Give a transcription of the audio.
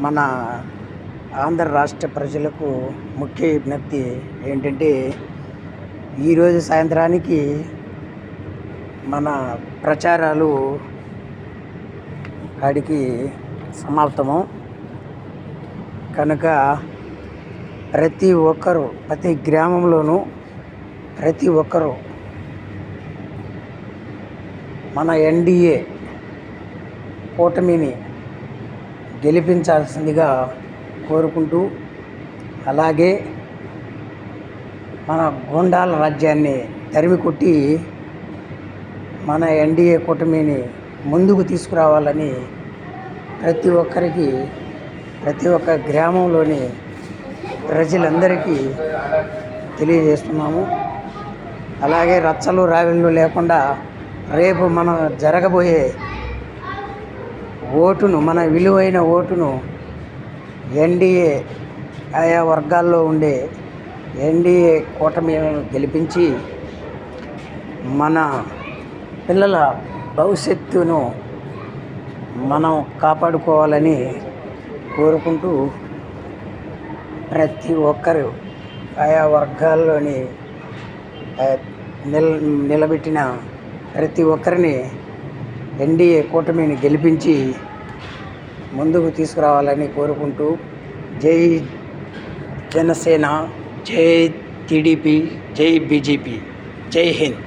మన ఆంధ్ర రాష్ట్ర ప్రజలకు ముఖ్య విజ్ఞప్తి ఏంటంటే ఈరోజు సాయంత్రానికి మన ప్రచారాలు కాడికి సమాప్తము. కనుక ప్రతి ఒక్కరూ ప్రతి గ్రామంలోనూ ప్రతి ఒక్కరూ మన ఎన్డీఏ కూటమిని గెలిపించాల్సిందిగా కోరుకుంటూ అలాగే మన గోండాల రాజ్యాన్ని తరిమి కొట్టి మన ఎన్డీఏ కూటమిని ముందుకు తీసుకురావాలని ప్రతి ఒక్కరికి ప్రతి ఒక్క గ్రామంలోని ప్రజలందరికీ తెలియజేస్తున్నాము. అలాగే రచ్చలు రావిళ్ళు లేకుండా రేపు మనం జరగబోయే ఓటును మన విలువైన ఓటును ఎన్డీఏ ఆయా వర్గాల్లో ఉండే ఎన్డీఏ కూటమిలను గెలిపించి మన పిల్లల భవిష్యత్తును మనం కాపాడుకోవాలని కోరుకుంటూ ప్రతి ఒక్కరు ఆయా వర్గాల్లోని నిల నిల్ నిలబెట్టిన ప్రతి ఒక్కరిని ఎన్డీఏ కూటమిని గెలిపించి ముందుకు తీసుకురావాలని కోరుకుంటూ జై జనసేన జై టీడీపీ జై బీజేపీ. జై హింద్.